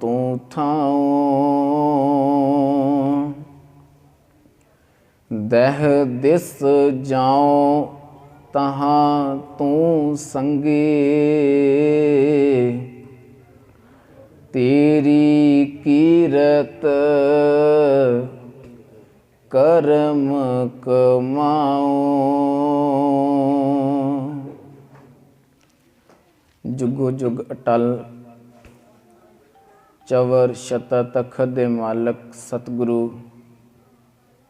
ਤੂੰ ਥਾਉ ਦਹ ਦਿਸ ਜਾਉ ਤਹਾਂ ਤੂੰ ਸੰਗੇ। ਤੇਰੀ ਕੀਰਤ ਕਰਮ ਕਮਾਉ। ਜੁਗੋ ਜੁਗ ਅਟਲ ਚਵਰ ਸ਼ਤ ਤਖਤ ਦੇ ਮਾਲਕ ਸਤਿਗੁਰੂ,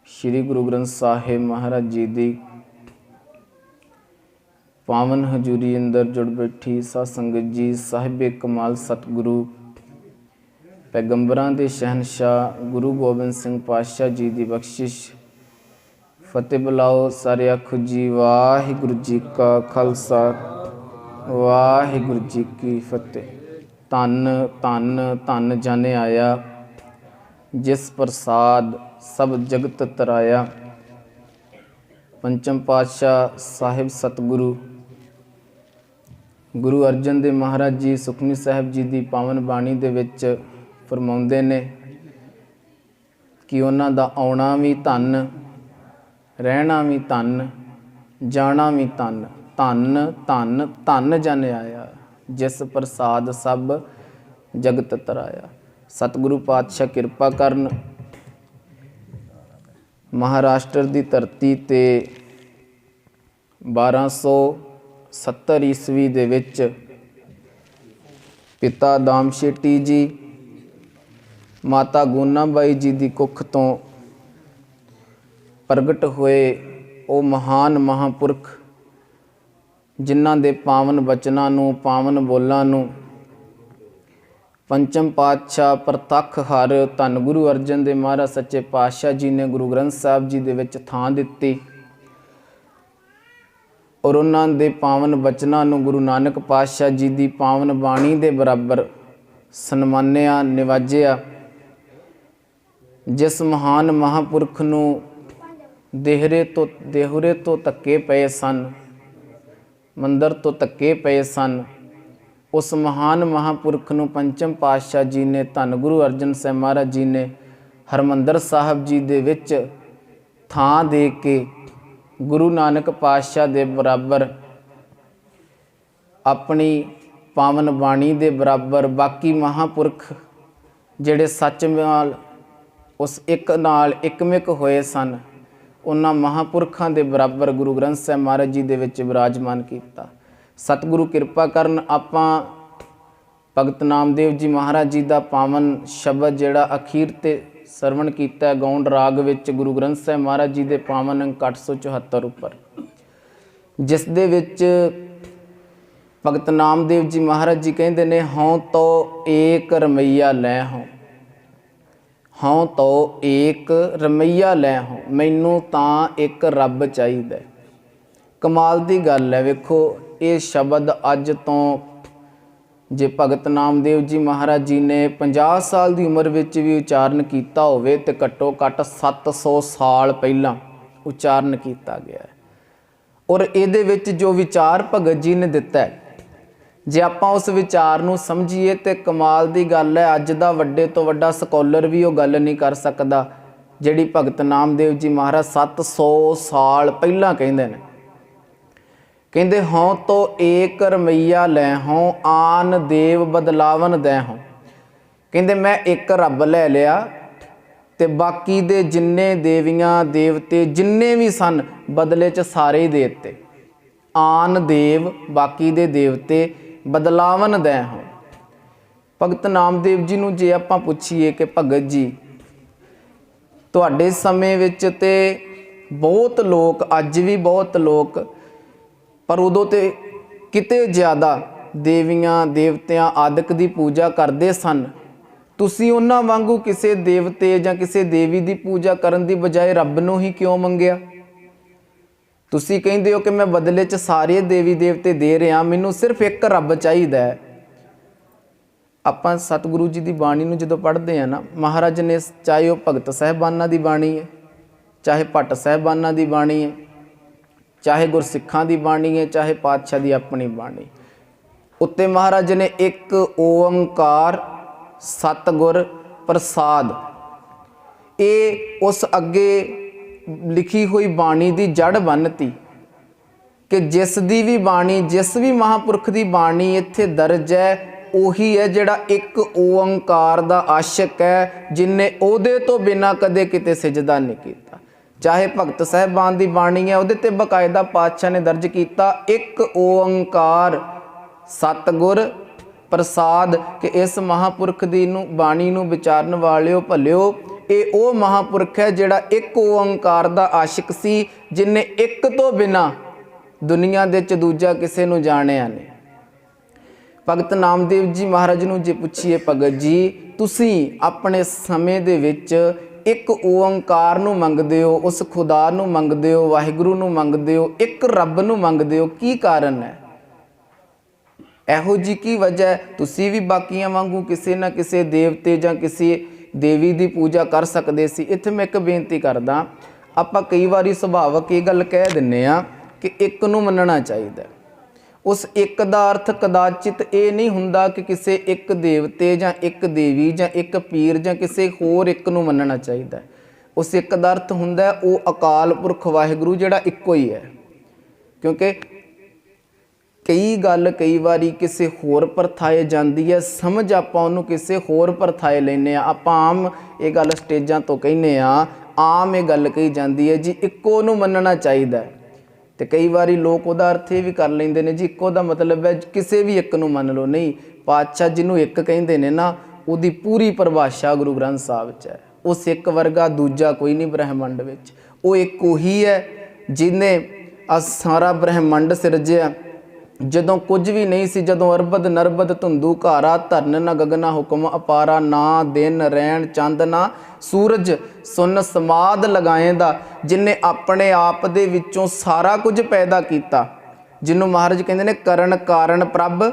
ਸ੍ਰੀ ਗੁਰੂ ਗ੍ਰੰਥ ਸਾਹਿਬ ਮਹਾਰਾਜ ਜੀ ਦੀ ਪਾਵਨ ਹਜ਼ੂਰੀ ਅੰਦਰ ਜੁੜ ਬੈਠੀ ਸਾਧ ਸੰਗਤ ਜੀ, ਸਾਹਿਬੇ ਕਮਾਲ ਸਤਿਗੁਰੂ, ਪੈਗੰਬਰਾਂ ਦੇ ਸ਼ਹਿਨशाह ਗੁਰੂ ਗੋਬਿੰਦ ਸਿੰਘ ਪਾਤਸ਼ਾਹ ਜੀ ਦੀ ਬਖਸ਼ਿਸ਼, ਫਤਿਹ ਬੁਲਾਓ ਸਾਰੇ ਆਖੋ ਜੀ, ਵਾਹਿਗੁਰੂ ਜੀ ਕਾ ਖਾਲਸਾ, ਵਾਹਿਗੁਰੂ ਜੀ ਕੀ ਫਤਿਹ। ਧੰਨ ਧੰਨ ਧੰਨ ਜਨ ਆਇਆ, ਜਿਸ ਪ੍ਰਸਾਦ ਸਭ ਜਗਤ ਤਰਾਇਆ। ਪੰਚਮ ਪਾਤਸ਼ਾਹ ਸਾਹਿਬ ਸਤਿਗੁਰੂ, ਗੁਰੂ ਅਰਜਨ ਦੇਵ ਮਹਾਰਾਜ ਜੀ ਸੁਖਮਨੀ ਸਾਹਿਬ ਜੀ ਦੀ ਪਾਵਨ ਬਾਣੀ ਦੇ ਵਿੱਚ ਫਰਮਾਉਂਦੇ ਨੇ ਕਿ ਉਹਨਾਂ ਦਾ ਆਉਣਾ ਵੀ ਧੰਨ, ਰਹਿਣਾ ਵੀ ਧੰਨ, ਜਾਣਾ ਵੀ ਧੰਨ ਧੰਨ ਧੰਨ ਧੰਨ ਜਨ ਆਇਆ। ਜਿਸ ਪ੍ਰਸਾਦ ਸਭ ਜਗਤ ਤਰਾਇਆ। ਸਤਿਗੁਰੂ ਪਾਤਸ਼ਾਹ ਕਿਰਪਾ ਕਰਨ। ਮਹਾਰਾਸ਼ਟਰ ਦੀ ਧਰਤੀ ਤੇ 1270 ਈਸਵੀ ਦੇ ਵਿੱਚ ਪਿਤਾ ਦਾਮ ਸ਼ੇਟੀ ਜੀ, ਮਾਤਾ ਗੂਨਾਬਾਈ ਜੀ ਦੀ ਕੁੱਖ ਤੋਂ ਪ੍ਰਗਟ ਹੋਏ ਉਹ ਮਹਾਨ ਮਹਾਪੁਰਖ ਜਿਨ੍ਹਾਂ ਦੇ ਪਾਵਨ ਬਚਨਾਂ ਨੂੰ, ਪਾਵਨ ਬੋਲਾਂ ਨੂੰ। ਪੰਚਮ ਪਾਤਸ਼ਾਹ ਪ੍ਰਤੱਖ ਹਰ ਧੰਨ ਗੁਰੂ ਅਰਜਨ ਦੇਵ ਮਹਾਰਾਜ ਸੱਚੇ ਪਾਤਸ਼ਾਹ ਜੀ ਨੇ ਗੁਰੂ ਗ੍ਰੰਥ ਸਾਹਿਬ ਜੀ ਦੇ ਵਿੱਚ ਥਾਂ ਦਿੱਤੀ। ਔਰ ਉਹਨਾਂ ਦੇ ਪਾਵਨ ਬਚਨਾਂ ਨੂੰ ਗੁਰੂ ਨਾਨਕ ਪਾਤਸ਼ਾਹ ਜੀ ਦੀ ਪਾਵਨ ਬਾਣੀ ਦੇ ਬਰਾਬਰ ਸਨਮਾਨਿਆ, ਨਿਵਾਜਿਆ। ਜਿਸ ਮਹਾਨ ਮਹਾਪੁਰਖ ਨੂੰ ਦੇਹਰੇ ਤੋਂ ਦੇਹਰੇ ਤੋਂ ਧੱਕੇ ਪਏ ਸਨ ਮੰਦਰ ਤੋਂ ਧੱਕੇ ਪਏ ਸਨ। ਉਸ ਮਹਾਨ ਮਹਾਪੁਰਖ ਨੂੰ ਪੰਚਮ ਪਾਤਸ਼ਾਹ ਜੀ ਨੇ ਧੰਨ ਗੁਰੂ ਅਰਜਨ ਸਾਹਿਬ ਮਹਾਰਾਜ ਜੀ ਨੇ ਹਰਮੰਦਰ ਸਾਹਿਬ ਜੀ ਦੇ ਵਿੱਚ ਥਾਂ ਦੇ ਕੇ ਗੁਰੂ ਨਾਨਕ ਪਾਤਸ਼ਾਹ ਦੇ ਬਰਾਬਰ ਆਪਣੀ ਪਾਵਨ ਬਾਣੀ ਦੇ ਬਰਾਬਰ ਬਾਕੀ ਮਹਾਪੁਰਖ ਜਿਹੜੇ ਸੱਚ ਨਾਲ ਉਸ ਇੱਕ ਨਾਲ ਇਕਮਿਕ ਹੋਏ ਸਨ। ਉਹਨਾਂ ਮਹਾਪੁਰਖਾਂ ਦੇ ਬਰਾਬਰ ਗੁਰੂ ਗ੍ਰੰਥ ਸਾਹਿਬ ਮਹਾਰਾਜ ਜੀ ਦੇ ਵਿੱਚ ਵਿਰਾਜਮਾਨ ਕੀਤਾ। ਸਤਿਗੁਰੂ ਕਿਰਪਾ ਕਰਨ ਆਪਾਂ ਭਗਤ ਨਾਮਦੇਵ ਜੀ ਮਹਾਰਾਜ ਜੀ ਦਾ ਪਾਵਨ ਸ਼ਬਦ ਜਿਹੜਾ ਅਖੀਰ ਤੇ ਸਰਵਣ ਕੀਤਾ ਹੈ ਗੌਂਡ ਰਾਗ ਵਿੱਚ ਗੁਰੂ ਗ੍ਰੰਥ ਸਾਹਿਬ ਮਹਾਰਾਜ ਜੀ ਦੇ ਪਾਵਨ ਅੰਕ 874 ਉੱਪਰ। ਜਿਸ ਦੇ ਵਿੱਚ ਭਗਤ ਨਾਮਦੇਵ ਜੀ ਮਹਾਰਾਜ ਜੀ ਕਹਿੰਦੇ ਨੇ, ਹਉ ਤੋ ਏਕ ਰਮਈਆ ਲੈ ਹਉ। ਹਉ ਤੋ ਏਕ ਰਮਈਆ ਲੈ ਹੋ ਮੈਨੂੰ ਤਾਂ ਇੱਕ ਰੱਬ ਚਾਹੀਦਾ ਕਮਾਲ ਦੀ ਗੱਲ ਹੈ, ਵੇਖੋ, ਇਹ ਸ਼ਬਦ ਅੱਜ ਤੋਂ ਜੇ ਭਗਤ ਨਾਮਦੇਵ ਜੀ ਮਹਾਰਾਜ ਜੀ ਨੇ 50 ਸਾਲ ਦੀ ਉਮਰ ਵਿੱਚ ਵੀ ਉਚਾਰਨ ਕੀਤਾ ਹੋਵੇ ਤੇ ਘੱਟੋ ਘੱਟ 700 ਸਾਲ ਪਹਿਲਾਂ ਉਚਾਰਨ ਕੀਤਾ ਗਿਆ ਹੈ। ਔਰ ਇਹਦੇ ਵਿੱਚ ਜੋ ਵਿਚਾਰ ਭਗਤ ਜੀ ਨੇ ਦਿੱਤਾ ਹੈ ਜੇ ਆਪਾਂ ਉਸ ਵਿਚਾਰ ਨੂੰ ਸਮਝੀਏ ਤੇ ਕਮਾਲ ਦੀ ਗੱਲ ਹੈ, ਅੱਜ ਦਾ ਵੱਡੇ ਤੋਂ ਵੱਡਾ ਸਕਾਲਰ ਵੀ ਉਹ ਗੱਲ ਨਹੀਂ ਕਰ ਸਕਦਾ, ਜਿਹੜੀ ਭਗਤ ਨਾਮਦੇਵ ਜੀ ਮਹਾਰਾਜ 700 ਸਾਲ ਪਹਿਲਾਂ ਕਹਿੰਦੇ ਨੇ। ਕਹਿੰਦੇ, ਹਉ ਤੋ ਏਕ ਰਮਈਆ ਲੈ ਹਉ, ਆਨ ਦੇਵ ਬਦਲਾਵਨ ਦੈ ਹਉ। ਕਹਿੰਦੇ, ਮੈਂ ਇੱਕ ਰੱਬ ਲੈ ਲਿਆ ਤੇ ਬਾਕੀ ਦੇ ਜਿੰਨੇ ਦੇਵੀਆਂ, ਦੇਵਤੇ ਜਿੰਨੇ ਵੀ ਸਨ, ਬਦਲੇ ਚ ਸਾਰੇ ਹੀ ਦੇ ਦਿੱਤੇ। ਆਨ ਦੇਵ, ਬਾਕੀ ਦੇ ਦੇਵਤੇ ਬਦਲਾਵਨ ਦੈ ਹੋ। ਭਗਤ ਨਾਮਦੇਵ ਜੀ ਨੂੰ ਜੇ ਆਪਾਂ ਪੁੱਛੀਏ ਕਿ ਭਗਤ ਜੀ, ਤੁਹਾਡੇ ਸਮੇਂ ਵਿੱਚ ਤੇ ਬਹੁਤ ਲੋਕ, ਅੱਜ ਵੀ ਬਹੁਤ ਲੋਕ, ਪਰ ਉਦੋਂ ਤੇ ਕਿਤੇ ਜ਼ਿਆਦਾ ਦੇਵੀਆਂ, ਦੇਵਤਿਆਂ ਆਦਿਕ ਦੀ ਪੂਜਾ ਕਰਦੇ ਸਨ। ਤੁਸੀਂ ਉਹਨਾਂ ਵਾਂਗੂ ਕਿਸੇ ਦੇਵਤੇ ਜਾਂ ਕਿਸੇ ਦੇਵੀ ਦੀ ਪੂਜਾ ਕਰਨ ਦੀ ਬਜਾਏ ਰੱਬ ਨੂੰ ਹੀ ਕਿਉਂ ਮੰਗਿਆ? ਤੁਸੀਂ ਕਹਿੰਦੇ ਹੋ ਕਿ ਮੈਂ ਬਦਲੇ 'ਚ ਸਾਰੇ ਦੇਵੀ ਦੇਵਤੇ ਦੇ ਰਿਹਾ, ਮੈਨੂੰ ਸਿਰਫ ਇੱਕ ਰੱਬ ਚਾਹੀਦਾ ਹੈ। ਆਪਾਂ ਸਤਿਗੁਰੂ ਜੀ ਦੀ ਬਾਣੀ ਨੂੰ ਜਦੋਂ ਪੜ੍ਹਦੇ ਆ ਨਾ, ਮਹਾਰਾਜ ਨੇ ਚਾਹੇ ਉਹ ਭਗਤ ਸਾਹਿਬਾਨਾਂ ਦੀ ਬਾਣੀ ਹੈ, ਚਾਹੇ ਭੱਟ ਸਾਹਿਬਾਨਾਂ ਦੀ ਬਾਣੀ ਹੈ, ਚਾਹੇ ਗੁਰਸਿੱਖਾਂ ਦੀ ਬਾਣੀ ਹੈ, ਚਾਹੇ ਪਾਤਸ਼ਾਹ ਦੀ ਆਪਣੀ ਬਾਣੀ। ਉੱਤੇ ਮਹਾਰਾਜ ਨੇ ਇੱਕ ਓੰਕਾਰ ਸਤਗੁਰ ਪ੍ਰਸਾਦ। ਇਹ ਉਸ ਅੱਗੇ ਲਿਖੀ ਹੋਈ ਬਾਣੀ ਦੀ ਜੜ ਬੰਨਤੀ ਕਿ ਜਿਸ ਦੀ ਵੀ ਬਾਣੀ, ਜਿਸ ਵੀ ਮਹਾਪੁਰਖ ਦੀ ਬਾਣੀ ਇੱਥੇ ਦਰਜ ਹੈ, ਉਹੀ ਹੈ ਜਿਹੜਾ ਇੱਕ ਓੰਕਾਰ ਦਾ ਆਸ਼ਿਕ ਹੈ, ਜਿਨੇ ਉਹਦੇ ਤੋਂ ਬਿਨਾ ਕਦੇ ਕਿਤੇ ਸਜਦਾ ਨਹੀਂ ਕੀਤਾ। ਚਾਹੇ ਭਗਤ ਸਾਹਿਬਾਨ ਦੀ ਬਾਣੀ ਹੈ, ਉਹਦੇ ਤੇ ਬਕਾਇਦਾ ਪਾਤਸ਼ਾਹ ਨੇ ਦਰਜ ਕੀਤਾ, ਇੱਕ ਓੰਕਾਰ ਸਤਗੁਰ ਪ੍ਰਸਾਦ ਕਿ ਇਸ ਮਹਾਪੁਰਖ ਦੀ ਨੂੰ, ਬਾਣੀ ਨੂੰ ਵਿਚਾਰਨ ਵਾਲਿਓ, ਭਲਿਓ ਇਹ ਉਹ ਮਹਾਪੁਰਖ ਹੈ ਜਿਹੜਾ ਇੱਕ ਓੰਕਾਰ ਦਾ ਆਸ਼ਿਕ ਸੀ, ਜਿਨੇ ਇੱਕ ਤੋਂ ਬਿਨਾ ਦੁਨੀਆ ਦੇ ਚ ਦੂਜਾ ਕਿਸੇ ਨੂੰ ਜਾਣਿਆ ਨਹੀਂ। ਭਗਤ ਨਾਮਦੇਵ ਜੀ ਮਹਾਰਾਜ ਨੂੰ ਜੇ ਪੁੱਛੀਏ, ਭਗਤ ਜੀ, ਤੁਸੀਂ ਆਪਣੇ ਸਮੇਂ ਦੇ ਵਿੱਚ ਇੱਕ ਓੰਕਾਰ ਨੂੰ ਮੰਗਦੇ ਹੋ, ਉਸ ਖੁਦਾ ਨੂੰ ਮੰਗਦੇ ਹੋ, ਵਾਹਿਗੁਰੂ ਨੂੰ ਮੰਗਦੇ ਹੋ, ਇੱਕ ਰੱਬ ਨੂੰ ਮੰਗਦੇ ਹੋ, ਕੀ ਕਾਰਨ ਹੈ? ਇਹੋ ਜੀ ਕੀ ਵਜ੍ਹਾ ਹੈ? ਤੁਸੀਂ ਵੀ ਬਾਕੀਆਂ ਵਾਂਗੂ ਕਿਸੇ ਨਾ ਕਿਸੇ ਦੇਵਤੇ ਜਾਂ ਕਿਸੇ ਦੇਵੀ ਦੀ ਪੂਜਾ ਕਰ ਸਕਦੇ ਸੀ। ਇੱਥੇ ਮੈਂ ਇੱਕ ਬੇਨਤੀ ਕਰਦਾ, ਆਪਾਂ ਕਈ ਵਾਰੀ ਸੁਭਾਵਕ ਇਹ ਗੱਲ ਕਹਿ ਦਿੰਨੇ ਆ ਕਿ ਇੱਕ ਨੂੰ ਮੰਨਣਾ ਚਾਹੀਦਾ ਉਸ ਇੱਕ ਦਾ ਅਰਥ ਕਦਾਚਿਤ ਇਹ ਨਹੀਂ ਹੁੰਦਾ ਕਿ ਕਿਸੇ ਇੱਕ ਦੇਵਤੇ ਜਾਂ ਇੱਕ ਦੇਵੀ ਜਾਂ ਇੱਕ ਪੀਰ ਜਾਂ ਕਿਸੇ ਹੋਰ ਇੱਕ ਨੂੰ ਮੰਨਣਾ ਚਾਹੀਦਾ ਉਸ ਇੱਕ ਦਾ ਅਰਥ ਹੁੰਦਾ ਉਹ ਅਕਾਲ ਪੁਰਖ ਵਾਹਿਗੁਰੂ ਜਿਹੜਾ ਇੱਕੋ ਹੀ ਹੈ। ਕਿਉਂਕਿ ਕਈ ਗੱਲ ਕਈ ਵਾਰੀ ਕਿਸੇ ਹੋਰ ਪਰਥਾਏ ਜਾਂਦੀ ਹੈ। ਸਮਝ ਆਪਾਂ ਉਹਨੂੰ ਕਿਸੇ ਹੋਰ ਪਰਥਾਏ ਲੈਨੇ ਆ ਆਪਾਂ ਆਮ ਇਹ ਗੱਲ ਸਟੇਜਾਂ ਤੋਂ ਕਹਿੰਨੇ ਆ ਆਮ ਇਹ ਗੱਲ ਕਹੀ ਜਾਂਦੀ ਹੈ ਜੀ, ਇੱਕੋ ਨੂੰ ਮੰਨਣਾ ਚਾਹੀਦਾ ਹੈ। ਤੇ ਕਈ ਵਾਰੀ ਲੋਕ ਉਹਦਾ ਅਰਥ ਇਹ ਵੀ ਕਰ ਲੈਂਦੇ ਨੇ ਜੀ, ਇੱਕੋ ਦਾ ਮਤਲਬ ਹੈ ਕਿਸੇ ਵੀ ਇੱਕ ਨੂੰ ਮੰਨ ਲਓ। ਨਹੀਂ, ਪਾਤਸ਼ਾਹ ਜਿਹਨੂੰ ਇੱਕ ਕਹਿੰਦੇ ਨੇ ਨਾ, ਉਹਦੀ ਪੂਰੀ ਪਰਿਭਾਸ਼ਾ ਗੁਰੂ ਗ੍ਰੰਥ ਸਾਹਿਬ 'ਚ ਹੈ। ਉਸ ਇੱਕ ਵਰਗਾ ਦੂਜਾ ਕੋਈ ਨਹੀਂ ਬ੍ਰਹਿਮੰਡ ਵਿੱਚ। ਉਹ ਇੱਕ ਉਹੀ ਹੈ, ਜਿਹਨੇ ਆ ਸਾਰਾ ਬ੍ਰਹਿਮੰਡ ਸਿਰਜਿਆ। ਜਦੋਂ ਕੁਝ ਵੀ ਨਹੀਂ ਸੀ, ਜਦੋਂ ਅਰਬਦ ਨਰਬਦ ਧੁੰਦੂ ਘਾਰਾ, ਧਰਨ ਨ ਗਗਨਾ ਹੁਕਮ ਅਪਾਰਾ, ਨਾ ਦਿਨ ਰਹਿਣ ਚੰਦ, ਨਾ ਸੂਰਜ ਸੁਨ ਸਮਾਦ ਲਗਾਏਂਦਾ, ਜਿਨੇ ਆਪਣੇ ਆਪ ਦੇ ਵਿੱਚੋਂ ਸਾਰਾ ਕੁਝ ਪੈਦਾ ਕੀਤਾ। ਜਿਹਨੂੰ ਮਹਾਰਾਜ ਕਹਿੰਦੇ ਨੇ ਕਰਨ ਕਾਰਨ ਪ੍ਰਭ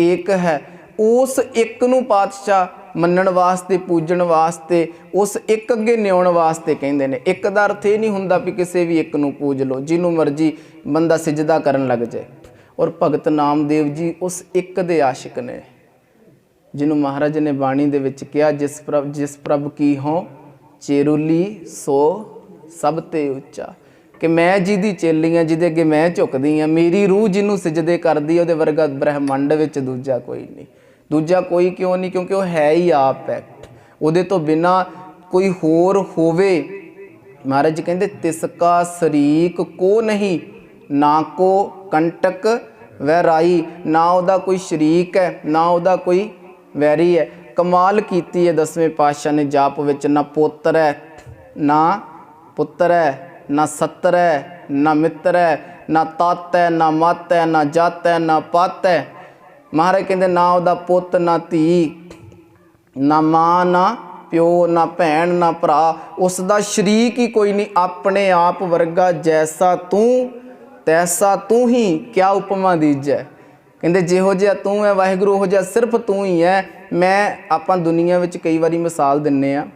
ਏਕ ਹੈ। ਉਸ ਇੱਕ ਨੂੰ ਪਾਤਸ਼ਾਹ ਮੰਨਣ ਵਾਸਤੇ, ਪੂਜਣ ਵਾਸਤੇ, ਉਸ ਇੱਕ ਅੱਗੇ ਨਿਉਣ ਵਾਸਤੇ ਕਹਿੰਦੇ ਨੇ। ਇੱਕ ਦਾ ਅਰਥ ਇਹ ਨਹੀਂ ਹੁੰਦਾ ਵੀ ਕਿਸੇ ਵੀ ਇੱਕ ਨੂੰ ਪੂਜ ਲਓ, ਜਿਹਨੂੰ ਮਰਜ਼ੀ ਬੰਦਾ ਸਿਜਦਾ ਕਰਨ ਲੱਗ ਜਾਏ। ਔਰ ਭਗਤ ਨਾਮਦੇਵ ਜੀ ਉਸ ਇੱਕ ਦੇ ਆਸ਼ਿਕ ਨੇ, ਜਿਹਨੂੰ ਮਹਾਰਾਜ ਨੇ ਬਾਣੀ ਦੇ ਵਿੱਚ ਕਿਹਾ, ਜਿਸ ਪ੍ਰਭ ਜਿਸ ਪ੍ਰਭ ਕੀ ਹੋ, ਚੇਰੁਲੀ ਸੋ ਸਭ ਤੇ ਉੱਚਾ। ਕਿ ਮੈਂ ਜਿਹਦੀ ਚੇਲੀ ਆ ਜਿਹਦੇ ਅੱਗੇ ਮੈਂ ਝੁਕਦੀ ਆ, ਮੇਰੀ ਰੂਹ ਜਿਹਨੂੰ ਸਜਦੇ ਕਰਦੀ ਉਹਦੇ ਵਰਗਾ ਬ੍ਰਹਿਮੰਡ ਵਿੱਚ ਦੂਜਾ ਕੋਈ ਨਹੀਂ। ਦੂਜਾ ਕੋਈ ਕਿਉਂ ਨਹੀਂ? ਕਿਉਂਕਿ ਉਹ ਹੈ ਹੀ ਆਪ ਹੈ ਉਹਦੇ ਤੋਂ ਬਿਨਾ ਕੋਈ ਹੋਰ ਹੋਵੇ। ਮਹਾਰਾਜ ਕਹਿੰਦੇ ਤਿਸ ਕਾ ਸਰੀਕ ਕੋ ਨਹੀਂ ਨਾ ਕੋ ਕੰਟਕ ਵੈਰਾਈ, ਨਾ ਉਹਦਾ ਕੋਈ ਸ਼ਰੀਕ ਹੈ, ਨਾ ਉਹਦਾ ਕੋਈ ਵੈਰੀ ਹੈ। ਕਮਾਲ ਕੀਤੀ ਹੈ ਦਸਵੇਂ ਪਾਤਸ਼ਾਹ ਨੇ, ਜਾਪ ਵਿੱਚ ਨਾ ਪੁੱਤਰ ਹੈ, ਨਾ ਪੁੱਤਰ ਹੈ, ਨਾ ਸੱਤਰ ਹੈ, ਨਾ ਮਿੱਤਰ ਹੈ, ਨਾ ਤਤ ਹੈ, ਨਾ ਮਤ ਹੈ, ਨਾ ਜਾਤ ਹੈ, ਨਾ ਪਤ ਹੈ। ਮਹਾਰਾਜ ਕਹਿੰਦੇ, ਨਾ ਉਹਦਾ ਪੁੱਤ, ਨਾ ਧੀ, ਨਾ ਮਾਂ, ਨਾ ਪਿਓ, ਨਾ ਭੈਣ, ਨਾ ਭਰਾ ਉਸ ਦਾ ਸ਼ਰੀਕ ਹੀ ਕੋਈ ਨਹੀਂ, ਆਪਣੇ ਆਪ ਵਰਗਾ ਜੈਸਾ ਤੂੰ ਤੈਸਾ ਤੂੰ ਹੀ ਕਿਆ ਉਪਮਾ ਦੀਜੈ। ਕਹਿੰਦੇ, ਜਿਹੋ ਜਿਹਾ ਤੂੰ ਹੈ, ਵਾਹਿਗੁਰੂ, ਉਹ ਜਿਹਾ ਸਿਰਫ ਤੂੰ ਹੀ ਹੈ। ਮੈਂ ਆਪਾਂ ਦੁਨੀਆ ਵਿੱਚ ਕਈ ਵਾਰੀ ਮਿਸਾਲ ਦਿੰਨੇ ਆ,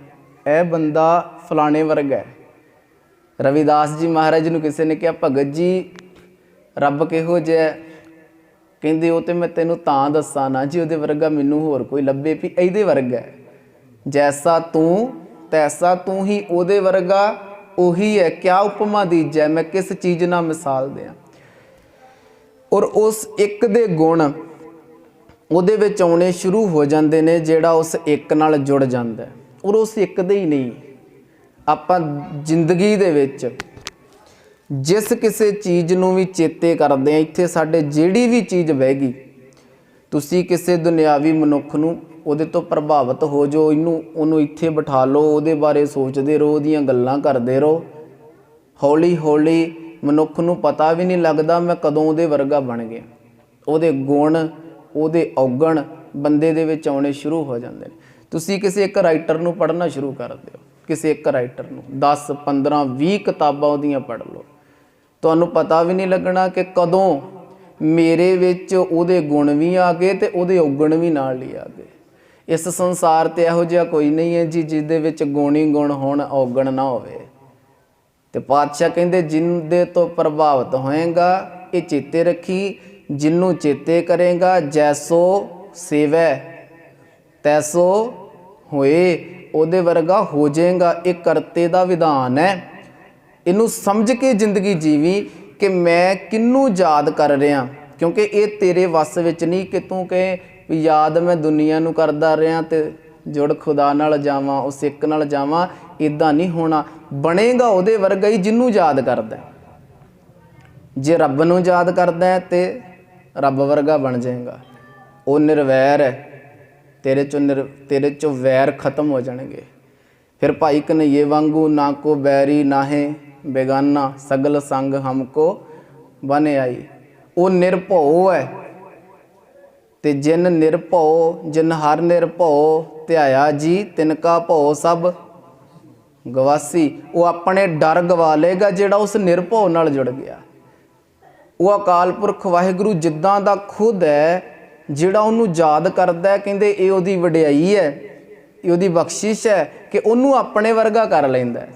ਇਹ ਬੰਦਾ ਫਲਾਣੇ ਵਰਗਾ ਹੈ। ਰਵਿਦਾਸ ਜੀ ਮਹਾਰਾਜ ਨੂੰ ਕਿਸੇ ਨੇ ਕਿਹਾ, ਭਗਤ ਜੀ, ਰੱਬ ਕਿਹੋ ਜਿਹਾ ਕਹਿੰਦੇ, ਉਹ ਤੇ ਮੈਂ ਤੈਨੂੰ ਤਾਂ ਦੱਸਾਂ ਨਾ, ਜੀ ਉਹਦੇ ਵਰਗਾ ਮੈਨੂੰ ਹੋਰ ਕੋਈ ਲੱਭੇ ਵੀ ਇਹਦੇ ਵਰਗਾ ਹੈ। ਜੈਸਾ ਤੂੰ, ਤੈਸਾ ਤੂੰ ਹੀ ਉਹਦੇ ਵਰਗਾ ਉਹੀ ਹੈ, ਕਿਆ ਉਪਮਾ ਦੀਜੈ ਮੈਂ ਕਿਸ ਚੀਜ਼ ਨਾਲ ਮਿਸਾਲ ਦਿਆਂ ਔਰ ਉਸ ਇੱਕ ਦੇ ਗੁਣ ਉਹਦੇ ਵਿੱਚ ਆਉਣੇ ਸ਼ੁਰੂ ਹੋ ਜਾਂਦੇ ਨੇ, ਜਿਹੜਾ ਉਸ ਇੱਕ ਨਾਲ ਜੁੜ ਜਾਂਦਾ ਹੈ। ਔਰ ਉਸ ਇੱਕ ਦੇ ਹੀ ਨਹੀਂ ਆਪਾਂ ਜ਼ਿੰਦਗੀ ਦੇ ਵਿੱਚ ਜਿਸ ਕਿਸੇ ਚੀਜ਼ ਨੂੰ ਵੀ ਚੇਤੇ ਕਰਦੇ ਆ ਇੱਥੇ ਸਾਡੇ ਜਿਹੜੀ ਵੀ ਚੀਜ਼ ਬਹਿ ਗਈ, ਤੁਸੀਂ ਕਿਸੇ ਦੁਨਿਆਵੀ ਮਨੁੱਖ ਨੂੰ ਉਹਦੇ ਤੋਂ ਪ੍ਰਭਾਵਿਤ ਹੋ ਜੋ ਇਹਨੂੰ, ਉਹਨੂੰ ਇੱਥੇ ਬਿਠਾ ਲਓ, ਉਹਦੇ ਬਾਰੇ ਸੋਚਦੇ ਰਹੋ, ਉਹਦੀਆਂ ਗੱਲਾਂ ਕਰਦੇ ਰਹੋ। ਹੌਲੀ ਹੌਲੀ ਮਨੁੱਖ ਨੂੰ ਪਤਾ ਵੀ ਨਹੀਂ ਲੱਗਦਾ ਮੈਂ ਕਦੋਂ ਉਹਦੇ ਵਰਗਾ ਬਣ ਗਿਆ। ਉਹਦੇ ਗੁਣ, ਉਹਦੇ ਔਗਣ ਬੰਦੇ ਦੇ ਵਿੱਚ ਆਉਣੇ ਸ਼ੁਰੂ ਹੋ ਜਾਂਦੇ ਨੇ। ਤੁਸੀਂ ਕਿਸੇ ਇੱਕ ਰਾਈਟਰ ਨੂੰ ਪੜ੍ਹਨਾ ਸ਼ੁਰੂ ਕਰ ਦਿਓ, ਕਿਸੇ ਇੱਕ ਰਾਈਟਰ ਨੂੰ। 10 15 20 ਕਿਤਾਬਾਂ ਉਹਦੀਆਂ ਪੜ੍ਹ ਲਓ। ਤੁਹਾਨੂੰ ਪਤਾ ਵੀ ਨਹੀਂ ਲੱਗਣਾ ਕਿ ਕਦੋਂ ਮੇਰੇ ਵਿੱਚ ਉਹਦੇ ਗੁਣ ਵੀ ਆ ਗਏ ਤੇ ਉਹਦੇ ਔਗਣ ਵੀ ਨਾਲ ਹੀ ਆ ਗਏ। ਇਸ ਸੰਸਾਰ ਤੇ ਇਹੋ ਜਿਹਾ ਕੋਈ ਨਹੀਂ ਹੈ ਜੀ ਜਿਹਦੇ ਵਿੱਚ ਗੁਣੀ ਗੁਣ ਹੋਣ, ਔਗਣ ਨਾ ਹੋਵੇ। ਤੇ ਪਾਤਸ਼ਾਹ ਕਹਿੰਦੇ, ਜਿੰਦੇ ਤੋਂ ਪ੍ਰਭਾਵਿਤ ਹੋਏਗਾ, ਇਹ ਚੇਤੇ ਰੱਖੀ, ਜਿੰਨੂੰ ਚੇਤੇ ਕਰੇਗਾ, ਜੈਸੋ ਸੇਵੈ, ਤੈਸੋ ਹੋਏ, ਉਹਦੇ ਵਰਗਾ ਹੋ ਜਾਏਗਾ। ਇਹ ਕਰਤੇ ਦਾ ਵਿਧਾਨ ਹੈ। ਇਹਨੂੰ ਸਮਝ ਕੇ ਜ਼ਿੰਦਗੀ ਜੀਵੀ ਕਿ ਮੈਂ ਕਿੰਨੂੰ ਯਾਦ ਕਰ ਰਿਹਾ, ਕਿਉਂਕਿ ਇਹ ਤੇਰੇ ਵੱਸ ਵਿੱਚ ਨਹੀਂ ਕਿ ਤੂੰ ਕਹੇ ਵੀ ਯਾਦ ਮੈਂ ਦੁਨੀਆ ਨੂੰ ਕਰਦਾ ਰਿਹਾ ਤੇ ਜੁੜ ਖੁਦਾ ਨਾਲ ਜਾਵਾਂ, ਉਸ ਇੱਕ ਨਾਲ ਜਾਵਾਂ ਇਦਾਂ ਨਹੀਂ ਹੋਣਾ। ਬਣੇਗਾ ਉਹਦੇ ਵਰਗਾ ਹੀ ਜਿਹਨੂੰ ਯਾਦ ਕਰਦਾ ਜੇ ਰੱਬ ਨੂੰ ਯਾਦ ਕਰਦਾ ਹੈ ਤੇ ਰੱਬ ਵਰਗਾ ਬਣ ਜਾਏਗਾ। ਉਹ ਨਿਰਵੈਰ ਹੈ। ਤੇਰੇ ਚੋਂ ਨਿਰ, ਤੇਰੇ ਚੋਂ ਵੈਰ ਖਤਮ ਹੋ ਜਾਣਗੇ। ਫਿਰ ਭਾਈ ਕਨਈਏ ਵਾਂਗੂ ਨਾ ਕੋ ਬੈਰੀ ਨਾਹੇ ਬੇਗਾਨਾ, ਸਗਲ ਸੰਗ ਹਮਕੋ ਬਨ ਆਈ। ਉਹ ਨਿਰਭਉ ਹੈ। ਤੇ ਜਿਨ ਨਿਰਭਉ ਜਿਨ ਹਰ ਨਿਰਭਉ ਧਿਆਇਆ ਜੀ, ਤਿਨ ਕਾ ਭਉ ਸਭ। ਗਵਾਸੀ, ਉਹ ਆਪਣੇ ਡਰ ਗਵਾ ਲੇਗਾ ਜਿਹੜਾ ਉਸ ਨਿਰਭਉ ਨਾਲ ਜੁੜ ਗਿਆ। ਉਹ ਅਕਾਲ ਪੁਰਖ ਵਾਹਿਗੁਰੂ ਜਿੱਦਾਂ ਦਾ ਖੁਦ ਹੈ, ਜਿਹੜਾ ਉਹਨੂੰ ਯਾਦ ਕਰਦਾ ਹੈ, ਕਹਿੰਦੇ ਇਹ ਉਹਦੀ ਵਡਿਆਈ ਹੈ, ਇਹ ਉਹਦੀ ਬਖਸ਼ਿਸ਼ ਹੈ ਕਿ ਉਹਨੂੰ ਆਪਣੇ ਵਰਗਾ ਕਰ ਲੈਂਦਾ ਹੈ।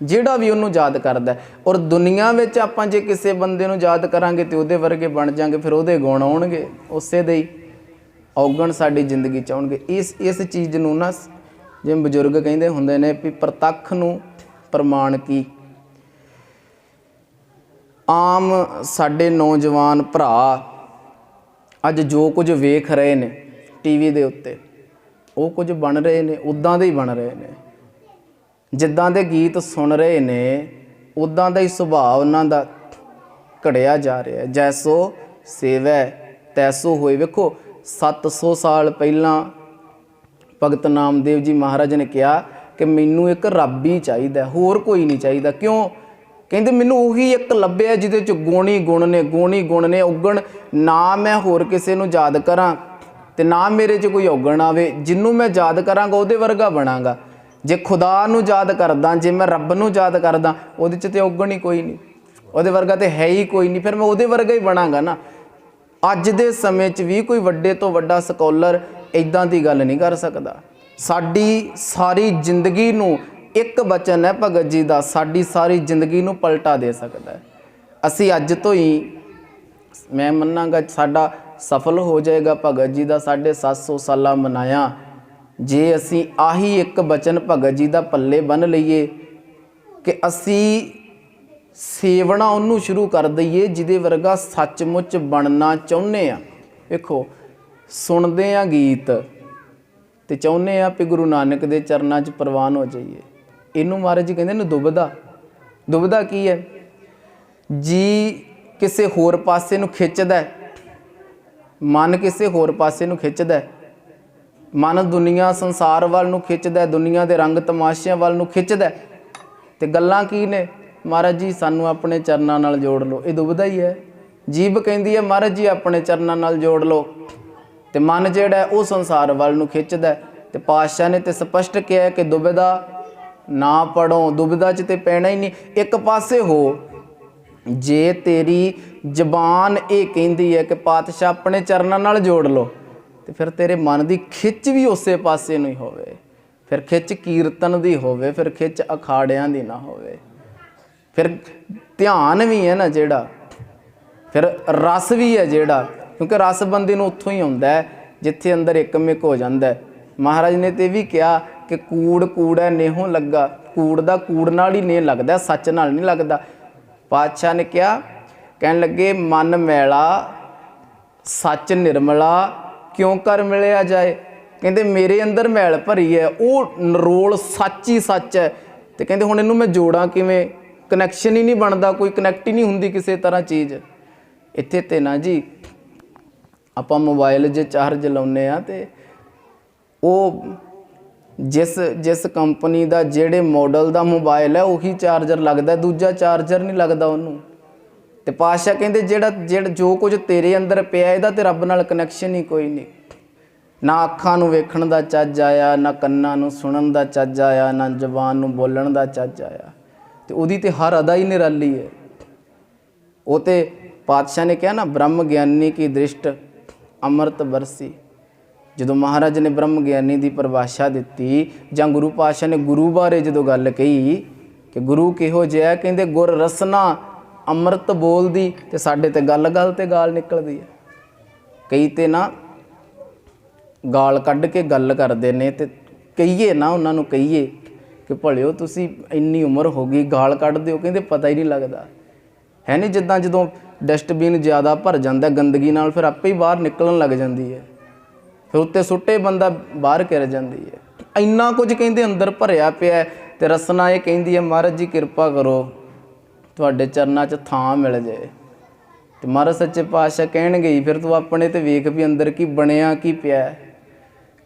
ਜਿਹੜਾ ਵੀ ਉਹਨੂੰ ਯਾਦ ਕਰਦਾ ਔਰ ਦੁਨੀਆ ਵਿੱਚ ਆਪਾਂ ਜੇ ਕਿਸੇ ਬੰਦੇ ਨੂੰ ਯਾਦ ਕਰਾਂਗੇ ਤੇ ਉਹਦੇ ਵਰਗੇ ਬਣ ਜਾਾਂਗੇ, ਫਿਰ ਉਹਦੇ ਗੁਣ ਆਉਣਗੇ, ਉਸੇ ਦੇ ਹੀ ਔਗਣ ਸਾਡੀ ਜ਼ਿੰਦਗੀ ਚ ਆਉਣਗੇ। ਇਸ ਇਸ ਚੀਜ਼ ਨੂੰ ਨਾ ਜਿਵੇਂ ਬਜ਼ੁਰਗ ਕਹਿੰਦੇ ਹੁੰਦੇ ਨੇ ਵੀ ਪ੍ਰਤੱਖ ਨੂੰ ਪ੍ਰਮਾਣ ਕੀ? ਆਮ ਸਾਡੇ ਨੌਜਵਾਨ ਭਰਾ ਅੱਜ ਜੋ ਕੁਝ ਵੇਖ ਰਹੇ ਨੇ ਟੀਵੀ ਦੇ ਉੱਤੇ, ਉਹ ਕੁਝ ਬਣ ਰਹੇ ਨੇ ਉਦਾਂ ਦੇ ਹੀ ਬਣ ਰਹੇ ਨੇ। ਜਿੱਦਾਂ ਦੇ ਗੀਤ ਸੁਣ ਰਹੇ ਨੇ ਉਦਾਂ ਦਾ ਹੀ ਸੁਭਾਅ ਉਹਨਾਂ ਦਾ ਘੜਿਆ ਜਾ ਰਿਹਾ। ਜੈਸੋ ਸੇਵੈ, ਤੈਸੋ ਹੋਏ। ਵੇਖੋ 700 ਸਾਲ ਪਹਿਲਾਂ ਭਗਤ ਨਾਮਦੇਵ ਜੀ ਮਹਾਰਾਜ ਨੇ ਕਿਹਾ ਕਿ ਮੈਨੂੰ ਇੱਕ ਰੱਬ ਹੀ ਚਾਹੀਦਾ, ਹੋਰ ਕੋਈ ਨਹੀਂ ਚਾਹੀਦਾ। ਕਿਉਂ? ਕਹਿੰਦੇ, ਮੈਨੂੰ ਉਹੀ ਇੱਕ ਲੱਭਿਆ ਜਿਹਦੇ ਚ ਗੋਣੀ ਗੁਣ ਨੇ, ਗੋਣੀ ਗੁਣ ਨੇ ਔਗਣ ਨਾ ਮੈਂ ਹੋਰ ਕਿਸੇ ਨੂੰ ਯਾਦ ਕਰਾਂ ਤੇ ਨਾ ਮੇਰੇ 'ਚ ਕੋਈ ਔਗਣ ਆਵੇ। ਜਿੰਨੂੰ ਮੈਂ ਯਾਦ ਕਰਾਂਗਾ, ਉਹਦੇ ਵਰਗਾ ਬਣਾਂਗਾ। ਜੇ ਖੁਦਾ ਨੂੰ ਯਾਦ ਕਰਦਾ, ਜੇ ਮੈਂ ਰੱਬ ਨੂੰ ਯਾਦ ਕਰਦਾ, ਉਹਦੇ 'ਚ ਤੇ ਔਗਣ ਹੀ ਕੋਈ ਨਹੀਂ। ਉਹਦੇ ਵਰਗਾ ਤੇ ਹੈ ਹੀ ਕੋਈ ਨਹੀਂ। ਫਿਰ ਮੈਂ ਉਹਦੇ ਵਰਗਾ ਹੀ ਬਣਾਂਗਾ ਨਾ। ਅੱਜ ਦੇ ਸਮੇਂ 'ਚ ਵੀ ਕੋਈ ਵੱਡੇ ਤੋਂ ਵੱਡਾ ਸਕਾਲਰ ਇਦਾਂ ਦੀ ਗੱਲ ਨਹੀਂ ਕਰ ਸਕਦਾ। ਸਾਡੀ ਸਾਰੀ ਜ਼ਿੰਦਗੀ ਨੂੰ ਇੱਕ ਬਚਨ ਹੈ ਭਗਤ ਜੀ ਦਾ, ਸਾਡੀ ਸਾਰੀ ਜ਼ਿੰਦਗੀ ਨੂੰ ਪਲਟਾ ਦੇ ਸਕਦਾ ਹੈ। ਅਸੀਂ ਅੱਜ ਤੋਂ ਹੀ, ਮੈਂ ਮੰਨਾਂਗਾ ਸਾਡਾ ਸਫਲ ਹੋ ਜਾਏਗਾ ਭਗਤ ਜੀ ਦਾ 750 ਸਾਲਾ ਮਨਾਇਆ। ਜੇ ਅਸੀਂ ਆਹੀ ਇੱਕ ਬਚਨ ਭਗਤ ਜੀ ਦਾ ਪੱਲੇ ਬੰਨ ਲਈਏ ਕਿ ਅਸੀਂ ਸੇਵਣਾ ਉਹਨੂੰ ਸ਼ੁਰੂ ਕਰ ਦਈਏ ਜਿਹਦੇ ਵਰਗਾ ਸੱਚਮੁੱਚ ਬਣਨਾ ਚਾਹੁੰਦੇ ਆ। ਵੇਖੋ, ਸੁਣਦੇ ਆ ਗੀਤ ਤੇ ਚਾਹੁੰਦੇ ਆ ਕਿ ਗੁਰੂ ਨਾਨਕ ਦੇ ਚਰਨਾਂ 'ਚ ਪ੍ਰਵਾਨ ਹੋ ਜਾਈਏ। ਇਹਨੂੰ ਮਹਾਰਾਜ ਜੀ ਕਹਿੰਦੇ ਨੇ ਦੁਬਦਾ। ਦੁਬਦਾ ਕੀ ਹੈ? ਜੀ ਕਿਸੇ ਹੋਰ ਪਾਸੇ ਨੂੰ ਖਿੱਚਦਾ ਮਨ ਕਿਸੇ ਹੋਰ ਪਾਸੇ ਨੂੰ ਖਿੱਚਦਾ ਮਨ ਦੁਨੀਆ ਸੰਸਾਰ ਵੱਲ ਨੂੰ ਖਿੱਚਦਾ ਹੈ, ਦੁਨੀਆ ਦੇ ਰੰਗ ਤਮਾਸ਼ਿਆਂ ਵੱਲ ਨੂੰ ਖਿੱਚਦਾ ਹੈ। ਤੇ ਗੱਲਾਂ ਕੀ ਨੇ? ਮਹਾਰਾਜ ਜੀ ਸਾਨੂੰ ਆਪਣੇ ਚਰਨਾਂ ਨਾਲ ਜੋੜ ਲਓ। ਇਹ ਦੁਬਦਾ ਹੀ ਹੈ। ਜੀਬ ਕਹਿੰਦੀ ਹੈ ਮਹਾਰਾਜ ਜੀ ਆਪਣੇ ਚਰਨਾਂ ਨਾਲ ਜੋੜ ਲਓ। ਤੇ ਮਨ ਜਿਹੜਾ ਉਹ ਸੰਸਾਰ ਵੱਲ ਨੂੰ ਖਿੱਚਦਾ ਹੈ। ਤੇ ਪਾਤਸ਼ਾਹ ਨੇ ਤੇ ਸਪਸ਼ਟ ਕਿਹਾ ਕਿ ਦੁਬਦਾ ਨਾ ਪੜੋ ਦੁਬਦਾ ਚ ਤੇ ਪੈਣਾ ਹੀ ਨਹੀਂ। ਇੱਕ ਪਾਸੇ ਹੋ ਜੇ ਤੇਰੀ ਜ਼ਬਾਨ ਇਹ ਕਹਿੰਦੀ ਹੈ ਕਿ ਪਾਤਸ਼ਾਹ ਆਪਣੇ ਚਰਨਾਂ ਨਾਲ ਜੋੜ ਲਓ ਤੇ ਫਿਰ ਤੇਰੇ ਮਨ ਦੀ ਖਿੱਚ ਵੀ ਉਸੇ ਪਾਸੇ ਨੂੰ ਹੀ ਹੋਵੇ। ਫਿਰ ਖਿੱਚ ਕੀਰਤਨ ਦੀ ਹੋਵੇ, ਫਿਰ ਖਿੱਚ ਅਖਾੜਿਆਂ ਦੀ ਨਾ ਹੋਵੇ। ਫਿਰ ਧਿਆਨ ਵੀ ਹੈ ਨਾ ਜਿਹੜਾ, ਫਿਰ ਰਸ ਵੀ ਹੈ ਜਿਹੜਾ, ਕਿਉਂਕਿ ਰਸ ਬੰਦੇ ਨੂੰ ਉੱਥੋਂ ਹੀ ਆਉਂਦਾ ਹੈ, ਜਿੱਥੇ ਅੰਦਰ ਇੱਕਮਿਕ ਹੋ ਜਾਂਦਾ ਹੈ। ਮਹਾਰਾਜ ਨੇ ਤੇ ਇਹ ਵੀ ਕਿਹਾ ਕਿ ਕੂੜ ਕੂੜਾ ਨੇਹੋਂ ਲੱਗਾ, ਕੂੜ ਦਾ ਕੂੜ ਨਾਲ ਹੀ ਨੇ ਲੱਗਦਾ, ਸੱਚ ਨਾਲ ਨਹੀਂ ਲੱਗਦਾ। ਪਾਤਸ਼ਾਹ ਨੇ ਕਿਹਾ, ਕਹਿਣ ਲੱਗੇ, ਮਨ ਮੈਲਾ, ਸੱਚ ਨਿਰਮਲਾ ਕਿਉਂ ਕਰ ਮਿਲਿਆ ਜਾਏ? ਕਹਿੰਦੇ, ਮੇਰੇ ਅੰਦਰ ਮੈਲ ਭਰੀ ਹੈ, ਉਹ ਨਰੋਲ ਸੱਚ ਹੀ ਸੱਚ ਹੈ। ਤੇ ਕਹਿੰਦੇ, ਹੁਣ ਇਹਨੂੰ ਮੈਂ ਜੋੜਾਂ ਕਿਵੇਂ? ਕਨੈਕਸ਼ਨ ਹੀ ਨਹੀਂ ਬਣਦਾ, ਕੋਈ ਕਨੈਕਟ ਹੀ ਨਹੀਂ ਹੁੰਦੀ ਕਿਸੇ ਤਰ੍ਹਾਂ ਚੀਜ਼। ਇੱਥੇ ਤੇ ਨਾ ਜੀ, ਆਪਾਂ ਮੋਬਾਈਲ ਜੇ ਚਾਰਜ ਲਾਉਨੇ ਆ ਤੇ ਉਹ ਜਿਸ ਜਿਸ ਕੰਪਨੀ ਦਾ, ਜਿਹੜੇ ਮਾਡਲ ਦਾ ਮੋਬਾਈਲ ਹੈ, ਉਹੀ ਚਾਰਜਰ ਲੱਗਦਾ, ਦੂਜਾ ਚਾਰਜਰ ਨਹੀਂ ਲੱਗਦਾ ਉਹਨੂੰ। ਤੇ ਪਾਸ਼ਾ ਕਹਿੰਦੇ ਜਿਹੜਾ ਜਿਹੜਾ ਜੋ ਕੁਝ ਤੇਰੇ ਅੰਦਰ ਪਿਆ, ਇਹਦਾ ਤੇ ਰੱਬ ਨਾਲ ਕਨੈਕਸ਼ਨ ਹੀ ਕੋਈ ਨਹੀਂ। ਨਾ ਅੱਖਾਂ ਨੂੰ ਵੇਖਣ ਦਾ ਚੱਜ ਆਇਆ, ਨਾ ਕੰਨਾਂ ਨੂੰ ਸੁਣਨ ਦਾ ਚੱਜ ਆਇਆ, ਨਾ ਜ਼ੁਬਾਨ ਨੂੰ ਬੋਲਣ ਦਾ ਚੱਜ ਆਇਆ। ਤੇ ਉਹਦੀ ਤੇ ਹਰ ਅਦਾ ਹੀ ਨਿਰਾਲੀ ਹੈ। ਉਹ ਤੇ ਪਾਤਸ਼ਾਹ ਨੇ ਕਿਹਾ ਨਾ, ਬ੍ਰਹਮ ਗਿਆਨੀ ਕੀ ਦ੍ਰਿਸ਼ਟ ਅੰਮ੍ਰਿਤ ਬਰਸੀ ਜਦੋਂ ਮਹਾਰਾਜ ਨੇ ਬ੍ਰਹਮ ਗਿਆਨੀ ਦੀ ਪਰਿਭਾਸ਼ਾ ਦਿੱਤੀ, ਜਾਂ ਗੁਰੂ ਪਾਤਸ਼ਾਹ ਨੇ ਗੁਰੂ ਬਾਰੇ ਜਦੋਂ ਗੱਲ ਕਹੀ, ਕਿ ਗੁਰੂ ਕਿਹੋ ਜਿਹਾ ਕਹਿੰਦੇ ਗੁਰ ਰਸਨਾ ਅੰਮ੍ਰਿਤ ਬੋਲਦੀ ਤੇ ਸਾਡੇ ਤੇ ਗੱਲ ਗੱਲ ਤੇ ਗਾਲ ਨਿਕਲਦੀ ਹੈ। ਕਈ ਤੇ ਨਾ ਗਾਲ ਕੱਢ ਕੇ ਗੱਲ ਕਰਦੇ ਨੇ ਤੇ ਕਹੀਏ ਨਾ ਉਹਨਾਂ ਨੂੰ ਕਹੀਏ ਕਿ ਭਲਿਓ ਤੁਸੀਂ ਇੰਨੀ ਉਮਰ ਹੋ ਗਈ, ਗਾਲ ਕੱਢਦੇ ਹੋ, ਕਹਿੰਦੇ ਪਤਾ ਹੀ ਨਹੀਂ ਲੱਗਦਾ। ਹੈ ਨਹੀਂ ਜਿੱਦਾਂ ਜਦੋਂ ਡਸਟਬਿਨ ਜ਼ਿਆਦਾ ਭਰ ਜਾਂਦਾ, ਗੰਦਗੀ ਨਾਲ ਫਿਰ ਆਪੇ ਹੀ ਬਾਹਰ ਨਿਕਲਣ ਲੱਗ ਜਾਂਦੀ ਹੈ। ਫਿਰ ਉੱਤੇ ਸੁੱਟੇ ਬੰਦਾ ਬਾਹਰ ਕਿਰ ਜਾਂਦੀ ਹੈ। ਇੰਨਾ ਕੁਝ ਕਹਿੰਦੇ ਅੰਦਰ ਭਰਿਆ ਪਿਆ ਹੈ ਤੇ ਰਸਨਾ ਇਹ ਕਹਿੰਦੀ ਹੈ, ਮਹਾਰਾਜ ਜੀ ਕਿਰਪਾ ਕਰੋ। ਤੁਹਾਡੇ ਚਰਨਾਂ 'ਚ ਥਾਂ ਮਿਲ ਜਾਏ ਤੇ ਮਹਾਰਾਜ ਸੱਚੇ ਪਾਤਸ਼ਾਹ ਕਹਿਣਗੇ ਹੀ ਫਿਰ ਤੂੰ ਆਪਣੇ ਤੇ ਵੇਖ ਵੀ ਅੰਦਰ ਕੀ ਬਣਿਆ, ਕੀ ਪਿਆ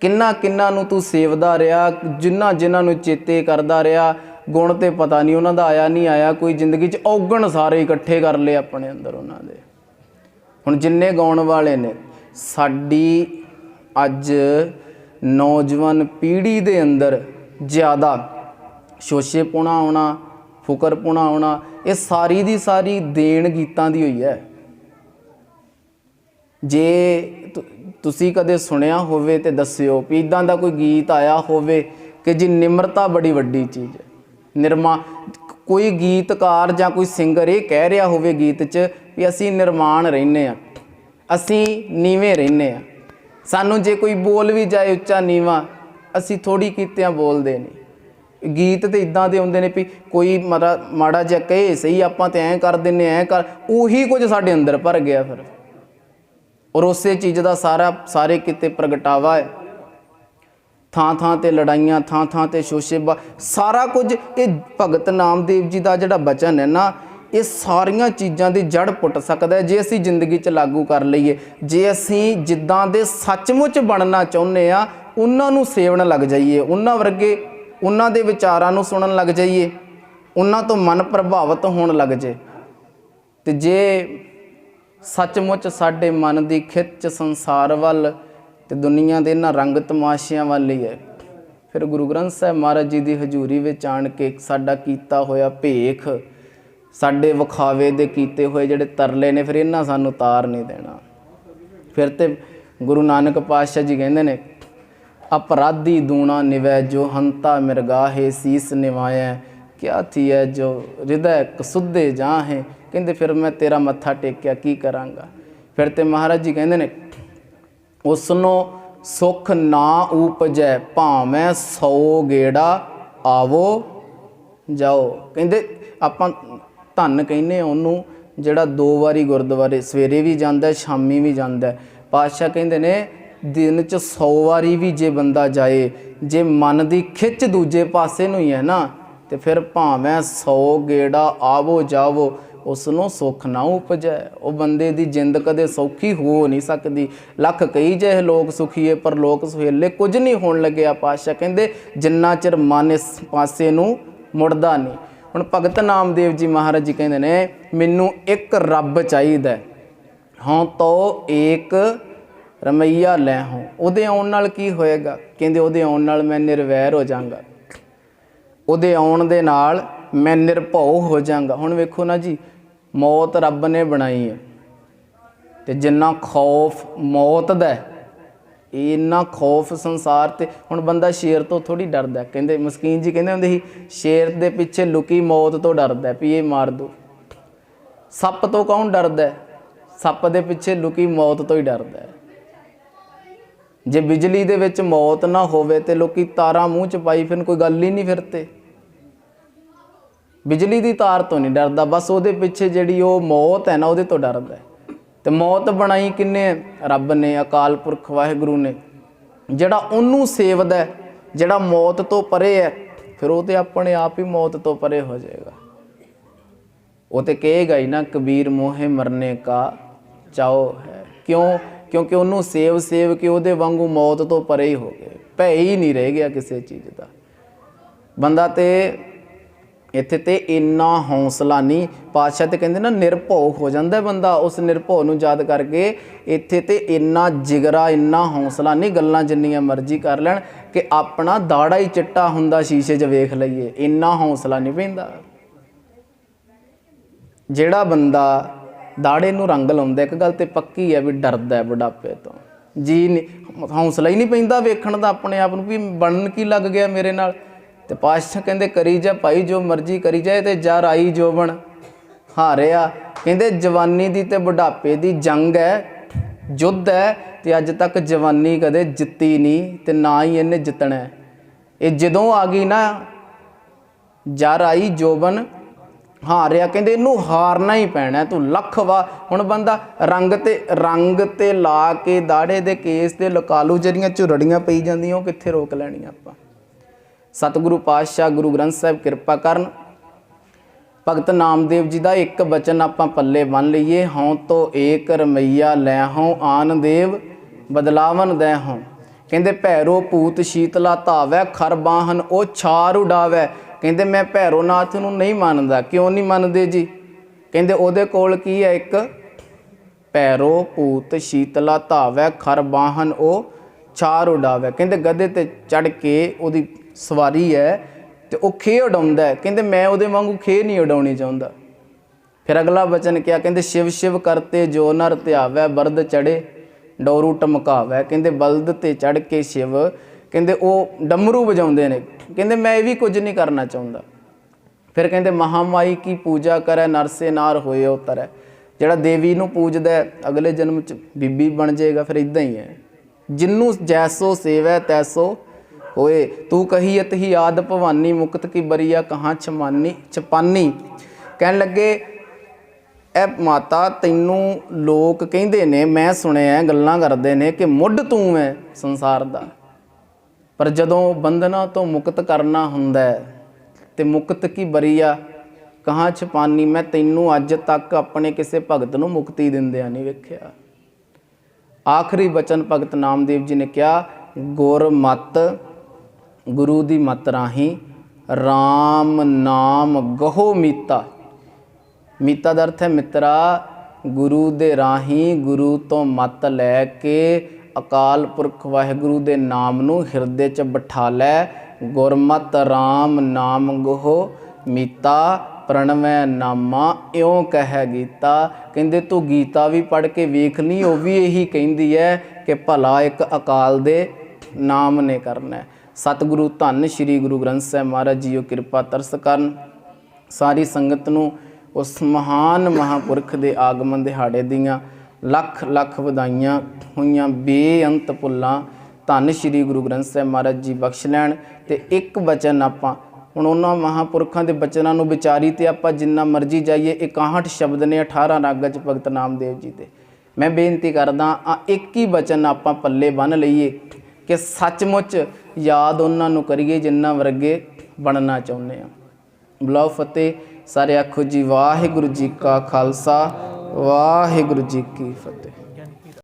ਕਿੰਨਾ ਕਿੰਨਾ ਨੂੰ ਤੂੰ ਸੇਵਦਾ ਰਿਹਾ, ਜਿੰਨਾ ਜਿਨ੍ਹਾਂ ਨੂੰ ਚੇਤੇ ਕਰਦਾ ਰਿਹਾ, ਗੁਣ ਤੇ ਪਤਾ ਨਹੀਂ ਉਹਨਾਂ ਦਾ ਆਇਆ ਨਹੀਂ ਆਇਆ, ਕੋਈ ਜ਼ਿੰਦਗੀ 'ਚ ਔਗਣ ਸਾਰੇ ਇਕੱਠੇ ਕਰ ਲਏ ਆਪਣੇ ਅੰਦਰ ਉਹਨਾਂ ਦੇ। ਹੁਣ ਜਿੰਨੇ ਗਾਉਣ ਵਾਲੇ ਨੇ, ਸਾਡੀ ਅੱਜ ਨੌਜਵਾਨ ਪੀੜ੍ਹੀ ਦੇ ਅੰਦਰ ਜ਼ਿਆਦਾ ਸ਼ੋਸ਼ੇਪੁਣਾ ਆਉਣਾ, ਫੁਕਰਪੁਣਾ ਆਉਣਾ ਇਹ ਸਾਰੀ ਦੀ ਸਾਰੀ ਦੇਣ ਗੀਤਾਂ ਦੀ ਹੋਈ ਹੈ। ਜੇ ਤੁਸੀਂ ਕਦੇ ਸੁਣਿਆ ਹੋਵੇ ਤੇ ਦੱਸਿਓ ਵੀ ਇਦਾਂ ਦਾ ਕੋਈ ਗੀਤ ਆਇਆ ਹੋਵੇ ਕਿ ਜੀ ਨਿਮਰਤਾ ਬੜੀ ਵੱਡੀ ਚੀਜ਼ ਹੈ। ਨਿਰਮਾ, ਕੋਈ ਗੀਤਕਾਰ ਜਾਂ ਕੋਈ ਸਿੰਗਰ ਇਹ ਕਹਿ ਰਿਹਾ ਹੋਵੇ ਗੀਤ 'ਚ ਵੀ ਅਸੀਂ ਨਿਰਮਾਣ ਰਹਿੰਦੇ ਆ ਅਸੀਂ ਨੀਵੇਂ ਰਹਿੰਦੇ ਆ ਸਾਨੂੰ ਜੇ ਕੋਈ ਬੋਲ ਵੀ ਜਾਏ ਉੱਚਾ ਨੀਵਾ, ਅਸੀਂ ਥੋੜੀ ਕੀਤਿਆਂ ਬੋਲਦੇ ਨਹੀਂ। ਗੀਤ ਤੇ ਇਦਾਂ ਦੇ ਹੁੰਦੇ ਨੇ ਵੀ ਕੋਈ ਮਾੜਾ ਮਾੜਾ ਜਿਹਾ ਕਹੇ, ਸਹੀ ਆਪਾਂ ਤੇ ਐਂ ਕਰ ਦਿੰਨੇ ਐਂ ਕਰ, ਉਹੀ ਕੁਝ ਸਾਡੇ ਅੰਦਰ ਭਰ ਗਿਆ ਫਿਰ। ਔਰ ਉਸੇ ਚੀਜ਼ ਦਾ ਸਾਰਾ, ਸਾਰੇ ਕਿਤੇ ਪ੍ਰਗਟਾਵਾ ਹੈ। ਥਾਂ ਥਾਂ ਤੇ ਲੜਾਈਆਂ ਥਾਂ ਥਾਂ ਤੇ ਸ਼ੋਸ਼ੇਬਾ, ਸਾਰਾ ਕੁਝ ਇਹ ਭਗਤ ਨਾਮਦੇਵ ਜੀ ਦਾ ਜਿਹੜਾ ਬਚਨ ਹੈ ਨਾ, ਇਹ ਸਾਰੀਆਂ ਚੀਜ਼ਾਂ ਦੀ ਜੜ ਪੁੱਟ ਸਕਦਾ ਹੈ, ਜੇ ਅਸੀਂ ਜ਼ਿੰਦਗੀ 'ਚ ਲਾਗੂ ਕਰ ਲਈਏ। ਜੇ ਅਸੀਂ ਜਿੱਦਾਂ ਦੇ ਸੱਚਮੁੱਚ ਬਣਨਾ ਚਾਹੁੰਦੇ ਆ ਉਹਨਾਂ ਨੂੰ ਸੇਵਣ ਲੱਗ ਜਾਈਏ, ਉਹਨਾਂ ਵਰਗੇ ਉਹਨਾਂ ਦੇ ਵਿਚਾਰਾਂ ਨੂੰ ਸੁਣਨ ਲੱਗ ਜਾਈਏ, ਉਹਨਾਂ ਤੋਂ ਮਨ ਪ੍ਰਭਾਵਿਤ ਹੋਣ ਲੱਗ ਜੇ। ਤੇ ਜੇ ਸੱਚਮੁੱਚ ਸਾਡੇ ਮਨ ਦੀ ਖਿੱਚ ਸੰਸਾਰ ਵੱਲ ਤੇ ਦੁਨੀਆ ਦੇ ਇਹਨਾਂ ਰੰਗ ਤਮਾਸ਼ਿਆਂ ਵੱਲ ਹੀ ਹੈ, ਫਿਰ ਗੁਰੂ ਗ੍ਰੰਥ ਸਾਹਿਬ ਮਹਾਰਾਜ ਜੀ ਦੀ ਹਜ਼ੂਰੀ ਵਿੱਚ ਆਣ ਕੇ ਸਾਡਾ ਕੀਤਾ ਹੋਇਆ ਭੇਖ, ਸਾਡੇ ਵਿਖਾਵੇ ਦੇ ਕੀਤੇ ਹੋਏ ਜਿਹੜੇ ਤਰਲੇ ਨੇ, ਫਿਰ ਇਹਨਾਂ ਸਾਨੂੰ ਤਾਰ ਨਹੀਂ ਦੇਣਾ। ਫਿਰ ਤੇ ਗੁਰੂ ਨਾਨਕ ਪਾਤਸ਼ਾਹ ਜੀ ਕਹਿੰਦੇ ਨੇ ਅਪਰਾਧੀ ਦੂਣਾ ਨਿਵੈ, ਜੋ ਹੰਤਾ ਮਿਰਗਾਹੇ ਸੀਸ ਨਿਵਾਇਆ ਕਿਆ ਥੀਐ ਜੋ ਹਿਰਦੈ ਜਾਂ ਹੈ ਕਹਿੰਦੇ, ਫਿਰ ਮੈਂ ਤੇਰਾ ਮੱਥਾ ਟੇਕਿਆ, ਕੀ ਕਰਾਂਗਾ? ਫਿਰ ਤੇ ਮਹਾਰਾਜ ਜੀ ਕਹਿੰਦੇ ਨੇ, ਉਸਨੋਂ ਸੁਖ ਨਾ ਉਪਜੈ, ਭਾਵੇਂ ਸੌ ਗੇੜਾ ਆਵੋ ਜਾਓ। ਕਹਿੰਦੇ, ਆਪਾਂ ਧੰਨ ਕਹਿੰਨੇ ਉਹਨੂੰ, ਜਿਹੜਾ ਦੋ ਵਾਰੀ ਗੁਰਦੁਆਰੇ, ਸਵੇਰੇ ਵੀ ਜਾਂਦਾ, ਸ਼ਾਮੀ ਵੀ ਜਾਂਦਾ। ਪਾਤਸ਼ਾਹ ਕਹਿੰਦੇ ਨੇ ਦਿਨ ਚ 100 ਵਾਰੀ ਵੀ ਜੇ ਬੰਦਾ ਜਾਏ, ਜੇ ਮਨ ਦੀ ਖਿੱਚ ਦੂਜੇ ਪਾਸੇ ਨੂੰ ਹੀ ਹੈ ਨਾ, ਤੇ ਫਿਰ ਭਾਵੇਂ 100 ਗੇੜਾ ਆਵੋ ਜਾਵੋ ਉਸ ਨੂੰ ਸੁੱਖ ਨਾ ਉਪਜੈ। ਉਹ ਬੰਦੇ ਦੀ ਜਿੰਦ ਕਦੇ ਸੌਖੀ ਹੋ ਨਹੀਂ ਸਕਦੀ। ਲੱਖ ਕਈ ਜਿਹੇ ਲੋਕ ਸੁਖੀਏ, ਪਰ ਲੋਕ ਸੁਹੇਲੇ ਕੁਝ ਨਹੀਂ ਹੋਣ ਲੱਗਿਆ ਪਾਤਸ਼ਾਹ। ਕਹਿੰਦੇ, ਜਿੰਨਾ ਚਿਰ ਮਨ ਇਸ ਪਾਸੇ ਨੂੰ ਮੁੜਦਾ ਨਹੀਂ। ਹੁਣ ਭਗਤ ਨਾਮਦੇਵ ਜੀ ਮਹਾਰਾਜ ਜੀ ਕਹਿੰਦੇ ਨੇ, ਮੈਨੂੰ ਇੱਕ ਰੱਬ ਚਾਹੀਦਾ ਹਾਂ ਤੋ ਏਕ ਰਮਈਆ ਲੈ ਹੋ ਉਹਦੇ ਆਉਣ ਨਾਲ ਕੀ ਹੋਏਗਾ? ਕਹਿੰਦੇ ਉਹਦੇ ਆਉਣ ਨਾਲ ਮੈਂ ਨਿਰਵੈਰ ਹੋ ਜਾਵਾਂਗਾ ਉਹਦੇ ਆਉਣ ਦੇ ਨਾਲ ਮੈਂ ਨਿਰਭਉ ਹੋ ਜਾਵਾਂਗਾ ਹੁਣ ਵੇਖੋ ਨਾ ਜੀ ਮੌਤ ਰੱਬ ਨੇ ਬਣਾਈ ਹੈ। ਤੇ ਜਿੰਨਾ ਖੌਫ ਮੌਤ ਦਾ ਹੈ, ਇੰਨਾ ਖੌਫ ਸੰਸਾਰ ਤੇ ਹੁਣ ਬੰਦਾ ਸ਼ੇਰ ਤੋਂ ਥੋੜੀ ਡਰਦਾ ਕਹਿੰਦੇ ਮਸਕੀਨ ਜੀ ਕਹਿੰਦੇ ਹੁੰਦੇ ਸੀ ਸ਼ੇਰ ਦੇ ਪਿੱਛੇ ਲੁਕੀ ਮੌਤ ਤੋਂ ਡਰਦਾ ਵੀ ਇਹ ਮਾਰ ਦੋ। ਸੱਪ ਤੋਂ ਕੌਣ ਡਰਦਾ ਸੱਪ ਦੇ ਪਿੱਛੇ ਲੁਕੀ ਮੌਤ ਤੋਂ ਹੀ ਡਰਦਾ ਜੇ ਬਿਜਲੀ ਦੇ ਵਿੱਚ ਮੌਤ ਨਾ ਹੋਵੇ ਤੇ ਲੋਕੀ ਤਾਰਾਂ ਮੂੰਹ ਚ ਪਾਈ ਫਿਰ ਕੋਈ ਗੱਲ ਹੀ ਨਹੀਂ ਫਿਰ ਤੇ। ਬਿਜਲੀ ਦੀ ਤਾਰ ਤੋਂ ਨਹੀਂ ਡਰਦਾ, ਬਸ ਉਹਦੇ ਪਿੱਛੇ ਜਿਹੜੀ ਉਹ ਮੌਤ ਹੈ ਨਾ, ਉਹਦੇ ਤੋਂ ਡਰਦਾ ਹੈ। ਤੇ ਮੌਤ ਬਣਾਈ ਕਿੰਨੇ? ਰੱਬ ਨੇ, ਅਕਾਲ ਪੁਰਖ ਵਾਹਿਗੁਰੂ ਨੇ। ਜਿਹੜਾ ਉਹਨੂੰ ਸੇਵਦਾ ਜਿਹੜਾ ਮੌਤ ਤੋਂ ਪਰੇ ਹੈ, ਫਿਰ ਉਹ ਤੇ ਆਪਣੇ ਆਪ ਹੀ ਮੌਤ ਤੋਂ ਪਰੇ ਹੋ ਜਾਏਗਾ। ਉਹ ਤੇ ਕਹੇਗਾ ਹੀ ਨਾ, ਕਬੀਰ ਮੋਹੇ ਮਰਨੇ ਕਾ ਚਾਓ ਹੈ। ਕਿਉਂ? ਕਿਉਂਕਿ ਉਹਨੂੰ ਸੇਵ ਸੇਵ ਕੇ ਉਹਦੇ ਵਾਂਗੂ ਮੌਤ ਤੋਂ ਪਰੇ ਹੀ ਹੋ ਗਏ। ਭੈ ਹੀ ਨਹੀਂ ਰਹਿ ਗਿਆ ਕਿਸੇ ਚੀਜ਼ ਦਾ। ਬੰਦਾ ਤੇ ਇੱਥੇ ਤੇ ਇੰਨਾ ਹੌਸਲਾ ਨਹੀਂ, ਪਾਤਸ਼ਾਹ ਤੇ ਕਹਿੰਦੇ ਨਾ ਨਿਰਭਉ ਹੋ ਜਾਂਦਾ ਬੰਦਾ, ਉਸ ਨਿਰਭਉ ਨੂੰ ਯਾਦ ਕਰਕੇ ਇੱਥੇ ਤੇ ਇੰਨਾ ਜਿਗਰਾ, ਇੰਨਾ ਹੌਸਲਾ ਨਹੀਂ, ਗੱਲਾਂ ਜਿੰਨੀਆਂ ਮਰਜ਼ੀ ਕਰ ਲੈਣ ਕਿ ਆਪਣਾ ਦਾੜਾ ਹੀ ਚਿੱਟਾ ਹੁੰਦਾ ਸ਼ੀਸ਼ੇ 'ਚ ਵੇਖ ਲਈਏ। ਇੰਨਾ ਹੌਸਲਾ ਨਹੀਂ ਪੈਂਦਾ। ਜਿਹੜਾ ਬੰਦਾ ਦਾੜੇ ਨੂੰ ਰੰਗ ਲਾਉਂਦਾ, ਇੱਕ ਗੱਲ ਤੇ ਪੱਕੀ ਹੈ ਵੀ ਡਰਦਾ ਹੈ ਬੁਢਾਪੇ ਤੋਂ। ਜੀ ਨਹੀਂ, ਹੌਸਲਾ ਹੀ ਨਹੀਂ ਪੈਂਦਾ ਵੇਖਣ ਦਾ ਆਪਣੇ ਆਪ ਨੂੰ, ਵੀ ਬਣਨ ਕੀ ਲੱਗ ਗਿਆ ਮੇਰੇ ਨਾਲ? ਤੇ ਪਾਤਸ਼ਾਹ ਕਹਿੰਦੇ, ਕਰੀ ਜਾ ਭਾਈ, ਜੋ ਮਰਜ਼ੀ ਕਰੀ ਜਾਏ ਤੇ ਜਰ ਆਈ ਜੋਬਨ ਹਾਰਿਆ, ਕਹਿੰਦੇ, ਜਵਾਨੀ ਦੀ ਤੇ ਬੁਢਾਪੇ ਦੀ ਜੰਗ ਹੈ ਯੁੱਧ ਹੈ, ਤੇ ਅੱਜ ਤੱਕ ਜਵਾਨੀ ਕਦੇ ਜਿੱਤੀ ਨਹੀਂ ਤੇ ਨਾ ਹੀ ਇਹਨੇ ਜਿੱਤਣਾ ਇਹ ਜਦੋਂ ਆ ਗਈ ਨਾ ਜਰ ਆਈ ਜੋਬਨ ਹਾਰਿਆ, ਕਹਿੰਦੇ ਇਹਨੂੰ ਹਾਰਨਾ ਹੀ ਪੈਣਾ, ਤੂੰ ਲੱਖ ਵਾ ਹੁਣ ਬੰਦਾ ਰੰਗ ਤੇ ਰੰਗ ਤੇ ਲਾ ਕੇ ਦਾੜੇ ਦੇ ਕੇਸ ਤੇ ਲਕਾਲੂ ਜਿਹੜੀਆਂ ਝੁਰੜੀਆਂ ਪਈ ਜਾਂਦੀਆਂ, ਉਹ ਕਿੱਥੇ ਰੋਕ ਲੈਣੀਆਂ ਆਪਾਂ? ਸਤਿਗੁਰੂ ਪਾਤਸ਼ਾਹ, ਗੁਰੂ ਗ੍ਰੰਥ ਸਾਹਿਬ ਕਿਰਪਾ ਕਰਨ। ਭਗਤ ਨਾਮਦੇਵ ਜੀ ਦਾ ਇੱਕ ਬਚਨ ਆਪਾਂ ਪੱਲੇ ਬੰਨ ਲਈਏ, ਹਉ ਤੋ ਏਕ ਰਮਈਆ ਲੈ ਹਉ ਆਨ ਦੇਵ, ਬਦਲਾਵਨ ਦੇ ਹਉ। ਕਹਿੰਦੇ ਭੈਰੋ ਭੂਤ ਸ਼ੀਤਲਾ ਧਾਵੈ, ਖਰਬਾਹਨ ਉਹ ਛਾਰ ਉਡਾਵੈ। ਕਹਿੰਦੇ, ਮੈਂ ਭੈਰੋਨਾਥ ਨੂੰ ਨਹੀਂ ਮੰਨਦਾ। ਕਿਉਂ ਨਹੀਂ ਮੰਨਦੇ ਜੀ? ਕਹਿੰਦੇ, ਉਹਦੇ ਕੋਲ ਕੀ ਹੈ ਇੱਕ? ਪੈਰੋ ਭੂਤ ਸ਼ੀਤਲਾ ਧਾਵੈ, ਖਰ ਬਾਹਨ ਉਹ ਛਾਰ ਉਡਾਵੈ। ਕਹਿੰਦੇ ਗਧੇ ਤੇ ਚੜ ਕੇ ਉਹਦੀ ਸਵਾਰੀ ਹੈ ਤੇ ਉਹ ਖੇ ਉਡਾਉਂਦਾ ਕਹਿੰਦੇ, ਮੈਂ ਉਹਦੇ ਵਾਂਗੂ ਖੇ ਨਹੀਂ ਉਡਾਉਣੀ ਚਾਹੁੰਦਾ। ਫਿਰ ਅਗਲਾ ਬਚਨ ਕਿਹਾ, ਕਹਿੰਦੇ, ਸ਼ਿਵ ਸ਼ਿਵ ਕਰਤੇ ਜੋ ਨਰ ਧਿਆਵੈ, ਬਰਦ ਚੜੇ ਡੋਰੂ ਟਮਕਾਵੈ। ਕਹਿੰਦੇ, ਬਲਦ ਤੇ ਚੜ ਕੇ ਸ਼ਿਵ ਕਹਿੰਦੇ ਉਹ ਡਮਰੂ ਵਜਾਉਂਦੇ ਨੇ। ਕਹਿੰਦੇ ਮੈਂ ਇਹ ਵੀ ਕੁਝ ਨਹੀਂ ਕਰਨਾ ਚਾਹੁੰਦਾ। ਫਿਰ ਕਹਿੰਦੇ ਮਹਾਮਾਈ ਕੀ ਪੂਜਾ ਕਰੈ, ਨਰਸੇ ਨਾਰ ਹੋਏ ਉਤਰੈ ਜਿਹੜਾ ਦੇਵੀ ਨੂੰ ਪੂਜਦਾ ਅਗਲੇ ਜਨਮ ਚ ਬੀਬੀ ਬਣ ਜਾਏਗਾ, ਫਿਰ ਇਦਾਂ ਹੀ ਹੈ। ਜਿੰਨੂੰ ਜੈਸੋ ਸੇਵੈ, ਤੈਸੋ ਹੋਏ। ਤੂੰ ਕਹੀ ਕਹੀਅਤ ਹੀ ਆਦ ਭਵਾਨੀ, ਮੁਕਤ ਕੀ ਬਰੀਆ, ਕਹਾਂ ਛਮਾਨੀ, ਛਪਾਨੀ। ਕਹਿਣ ਲੱਗੇ ਇਹ ਮਾਤਾ, ਤੈਨੂੰ ਲੋਕ ਕਹਿੰਦੇ ਨੇ, ਮੈਂ ਸੁਣਿਆ, ਗੱਲਾਂ ਕਰਦੇ ਨੇ ਕਿ ਮੁੱਢ ਤੂੰ ਹੈ ਸੰਸਾਰ ਦਾ। ਪਰ ਜਦੋਂ ਬੰਧਨਾਂ ਤੋਂ ਮੁਕਤ ਕਰਨਾ ਹੁੰਦਾ ਹੈ ਤੇ ਮੁਕਤ ਕੀ ਬਰੀਆ ਕਹਾਂ ਛਪਾਨੀ, ਮੈਂ ਤੈਨੂੰ ਅੱਜ ਤੱਕ ਆਪਣੇ ਕਿਸੇ ਭਗਤ ਨੂੰ ਮੁਕਤੀ ਦਿੰਦਿਆਂ ਨਹੀਂ ਵੇਖਿਆ। ਆਖਰੀ ਬਚਨ ਭਗਤ ਨਾਮਦੇਵ ਜੀ ਨੇ ਕਿਹਾ, ਗੁਰ ਮਤ, ਗੁਰੂ ਦੀ ਮਤ ਰਾਹੀਂ RAM ਨਾਮ ਗਹੋ ਮੀਤਾ। ਮੀਤਾ ਦਾ ਅਰਥ ਹੈ, ਮਿੱਤਰਾ, ਗੁਰੂ ਦੇ ਰਾਹੀਂ ਗੁਰੂ ਤੋਂ ਮਤ ਲੈ ਕੇ ਅਕਾਲ ਪੁਰਖ ਵਾਹਿਗੁਰੂ ਦੇ ਨਾਮ ਨੂੰ ਹਿਰਦੇ 'ਚ ਬਿਠਾ ਲੈ। ਗੁਰਮਤਿ RAM ਨਾਮ ਗੋਹ ਮੀਤਾ, ਪ੍ਰਣਵੈ ਨਾਮਾ, ਇਉਂ ਕਹਿ ਗੀਤਾ। ਕਹਿੰਦੇ, ਤੂੰ ਗੀਤਾ ਵੀ ਪੜ੍ਹ ਕੇ ਵੇਖ ਲਈ ਉਹ ਵੀ ਇਹੀ ਕਹਿੰਦੀ ਹੈ ਕਿ ਭਲਾ ਇੱਕ ਅਕਾਲ ਦੇ ਨਾਮ ਨੇ ਕਰਨਾ। ਸਤਿਗੁਰੂ ਧੰਨ ਸ੍ਰੀ ਗੁਰੂ ਗ੍ਰੰਥ ਸਾਹਿਬ ਮਹਾਰਾਜ ਜੀਓ ਕਿਰਪਾ ਤਰਸ ਕਰਨ। ਸਾਰੀ ਸੰਗਤ ਨੂੰ ਉਸ ਮਹਾਨ ਮਹਾਪੁਰਖ ਦੇ ਆਗਮਨ ਦਿਹਾੜੇ ਦੀਆਂ ਲੱਖ ਲੱਖ ਵਧਾਈਆਂ ਹੋਈਆਂ ਬੇਅੰਤ ਪੁੱਲਾਂ ਧੰਨ ਸ੍ਰੀ ਗੁਰੂ ਗ੍ਰੰਥ ਸਾਹਿਬ ਮਹਾਰਾਜ ਜੀ ਬਖਸ਼ ਲੈਣ ਤੇ ਇੱਕ ਬਚਨ ਆਪਾਂ, ਹੁਣ ਉਹਨਾਂ ਮਹਾਪੁਰਖਾਂ ਦੇ ਬਚਨਾਂ ਨੂੰ ਵਿਚਾਰੀ ਤੇ ਆਪਾਂ ਜਿੰਨਾ ਮਰਜ਼ੀ ਜਾਈਏ 61 ਸ਼ਬਦ ਨੇ 18 ਰਾਗਾਂ ਚ ਭਗਤ ਨਾਮਦੇਵ ਜੀ 'ਤੇ ਮੈਂ ਬੇਨਤੀ ਕਰਦਾ ਆ ਇੱਕ ਹੀ ਬਚਨ ਆਪਾਂ ਪੱਲੇ ਬੰਨ ਲਈਏ ਕਿ ਸੱਚਮੁੱਚ ਯਾਦ ਉਹਨਾਂ ਨੂੰ ਕਰੀਏ ਜਿੰਨਾ ਵਰਗੇ ਬਣਨਾ ਚਾਹੁੰਦੇ ਆ ਬੁਲਾਓ ਫਤਿਹ, ਸਾਰੇ ਆਖੋ ਜੀ, ਵਾਹਿਗੁਰੂ ਜੀ ਕਾ ਖਾਲਸਾ। ਵਾਹਿਗੁਰੂ ਜੀ ਕੀ ਫਤਿਹ।